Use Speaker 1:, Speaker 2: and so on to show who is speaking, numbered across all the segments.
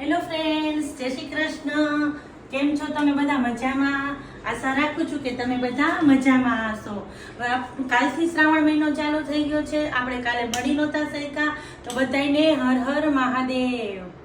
Speaker 1: Hello friends જય શ્રી કૃષ્ણ. કેમ છો તમે બધા મજામાં? આશા રાખું છું કે તમે બધા મજામાં હશો. કાલથી શ્રાવણ મહિનો ચાલુ થઈ ગયો છે. આપણે કાલે મળી નહોતા શક્યા. તો બધાને હર હર મહાદેવ.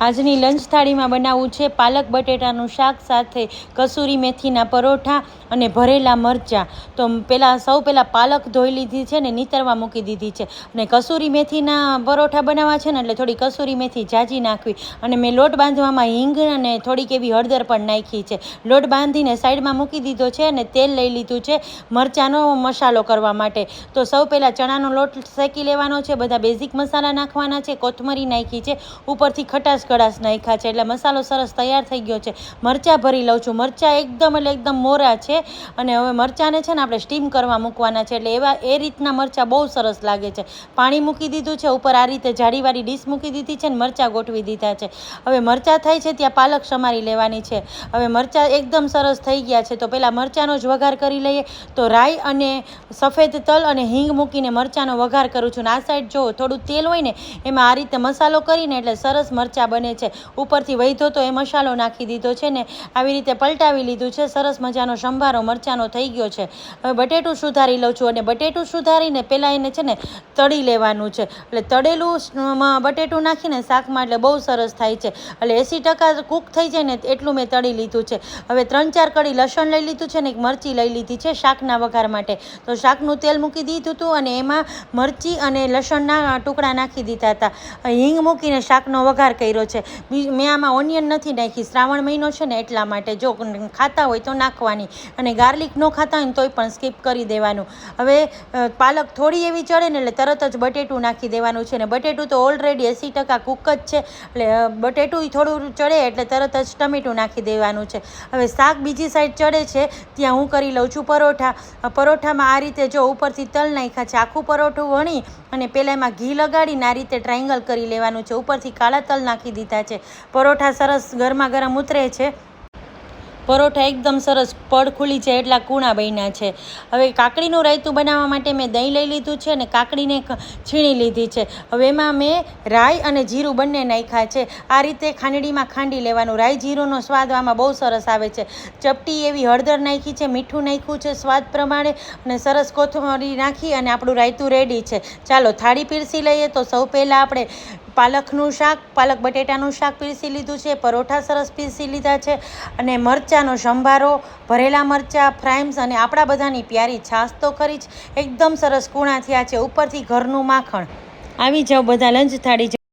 Speaker 1: આજની લંચ થાળીમાં બનાવવું છે પાલક બટેટાનું શાક સાથે કસૂરી મેથીના પરોઠા અને ભરેલા મરચાં. તો પહેલાં સૌ પહેલાં પાલક ધોઈ લીધી છે ને નીતરવા મૂકી દીધી છે. અને કસૂરી મેથીના પરોઠા બનાવવા છે ને એટલે થોડી કસૂરી મેથી જાજી નાખવી. અને મેં લોટ બાંધવામાં હિંગ અને થોડીક એવી હળદર પણ નાખી છે. લોટ બાંધીને સાઈડમાં મૂકી દીધો છે અને તેલ લઈ લીધું છે મરચાંનો મસાલો કરવા માટે. તો સૌ પહેલાં ચણાનો લોટ શેકી લેવાનો છે. બધા બેઝિક મસાલા નાખવાના છે. કોથમરી નાખી છે. ઉપરથી ખટાશ કડાશ નાખ્યા છે, એટલે મસાલો સરસ તૈયાર થઈ ગયો છે. મરચાં ભરી લઉં છું. મરચાં એકદમ એટલે એકદમ મોરા છે અને હવે મરચાંને છે ને આપણે સ્ટીમ કરવા મૂકવાના છે, એટલે એવા એ રીતના મરચાં બહુ સરસ લાગે છે. પાણી મૂકી દીધું છે, ઉપર આ રીતે જાડીવાળી ડીશ મૂકી દીધી છે ને મરચાં ગોઠવી દીધા છે. હવે મરચાં થાય છે, ત્યાં પાલક સમારી લેવાની છે. હવે મરચાં એકદમ સરસ થઈ ગયા છે, તો પહેલાં મરચાંનો જ વઘાર કરી લઈએ. તો રાઈ અને સફેદ તલ અને હિંગ મૂકીને મરચાંનો વઘાર કરું છું. અને આ સાઈડ જો થોડું તેલ હોય ને, એમાં આ રીતે મસાલો કરીને એટલે સરસ મરચાં બને છે. ઉપરથી વૈધો તો એ મસાલો નાખી દીધો છે ને આવી રીતે પલટાવી લીધું છે. સરસ મજાનો સંભારો મરચાંનો થઈ ગયો છે. હવે બટેટું સુધારી લઉં છું અને બટેટું સુધારીને પહેલાં એને છે ને તળી લેવાનું છે. એટલે તળેલું બટેટું નાખીને શાકમાં એટલે બહુ સરસ થાય છે. એટલે એંસી ટકા કૂક થઈ જાય ને એટલું મેં તળી લીધું છે. હવે ત્રણ ચાર કડી લસણ લઈ લીધું છે ને એક મરચી લઈ લીધી છે શાકના વઘાર માટે. તો શાકનું તેલ મૂકી દીધું હતું અને એમાં મરચી અને લસણના ટુકડા નાખી દીધા હતા. હિંગ મૂકીને શાકનો વઘાર કર્યો છે. મેં આમાં ઓનિયન નથી નાખી, શ્રાવણ મહિનો છે ને એટલા માટે જો ખાતા હોય તો નાખવાની. અને ગાર્લિક ન ખાતા હોય ને તોય પણ સ્કીપ કરી દેવાનું. હવે પાલક થોડી એવી ચડે ને એટલે તરત જ બટેટું નાખી દેવાનું છે ને બટેટું તો ઓલરેડી એંસી ટકા કૂક જ છે. એટલે બટેટું થોડું ચડે એટલે તરત જ ટમેટું નાખી દેવાનું છે. હવે શાક બીજી સાઈડ ચડે છે, ત્યાં હું કરી લઉં છું પરોઠા. પરોઠામાં આ રીતે જો ઉપરથી તલ નાખ્યા છે, આખું પરોઠું વણી અને પહેલાં એમાં ઘી લગાડીને આ રીતે ટ્રાયંગલ કરી લેવાનું છે. ઉપરથી કાળા તલ નાખી દીધા છે. પરોઠા સરસ ગરમા ગરમ ઉતરે છે. પરોઠા એકદમ સરસ પડ ખુલી છે એટલા કૂણા બન્યા છે. હવે કાકડીનું રાયતું બનાવવા માટે મેં દહીં લઈ લીધું છે અને કાકડીને છીણી લીધી છે. હવે એમાં મેં રાઈ અને જીરું બંને નાખ્યા છે. આ રીતે ખાંડડીમાં ખાંડી લેવાનું. રાઈ જીરુંનો સ્વાદ આમાં બહુ સરસ આવે છે. ચપટી એવી હળદર નાખી છે, મીઠું નાખ્યું છે સ્વાદ પ્રમાણે અને સરસ કોથમરી નાખી અને આપણું રાયતું રેડી છે. ચાલો થાળી પીરસી લઈએ તો સૌ પહેલાં આપણે પાલકનું શાક, પાલક બટેટાનું શાક પીરસી લીધું છે, પરોઠા સરસ પીરસી લીધા છે અને મરચાંનો સંભારો, ભરેલા મરચાં, ફ્રાઈમ્સ અને આપણા બધાની પ્યારી છાશ તો ખરી જ. એકદમ સરસ કૂણા થયા છે ઉપરથી ઘરનું માખણ. આવી જાઓ બધા લંચ થાળી